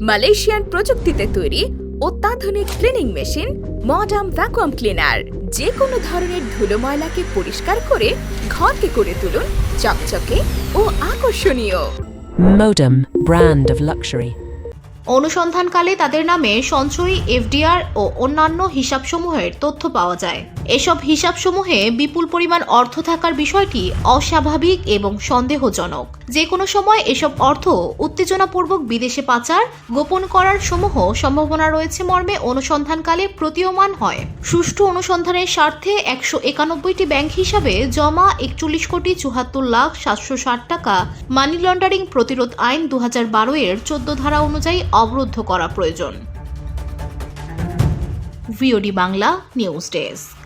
Malaysian প্রযুক্তিতে তৈরি অত্যাধুনিক cleaning machine modern vacuum cleaner যে কোনো ধরনের ধুলো ময়লাকে পরিষ্কার করে ঘরকে করে তুলুন চকচকে ও আকর্ষণীয় Modem, brand of luxury. অনুসন্ধানকালে তাদের নামে সঞ্চয়ী, এফডিআর ও অন্যান্য হিসাবসমূহের তথ্য পাওয়া যায়। এসব হিসাবসমূহে বিপুল পরিমাণ অর্থ থাকার বিষয়টি অস্বাভাবিক এবং সন্দেহজনক। যে কোনো সময় এসব অর্থ উত্তেজনাপূর্বক বিদেশে পাচার, গোপন করার সমূহ সম্ভাবনা রয়েছে মর্মে অনুসন্ধানকালে প্রতীয়মান হয়। সুষ্ঠু অনুসন্ধানের স্বার্থে একশো একানব্বইটি ব্যাংক হিসাবে জমা একচল্লিশ কোটি চুহাত্তর লাখ সাতশো ষাট টাকা মানি লন্ডারিং প্রতিরোধ আইন দু হাজার বারো এর চোদ্দ ধারা অনুযায়ী অবরুদ্ধ করা প্রয়োজন। VOD Bangla news desk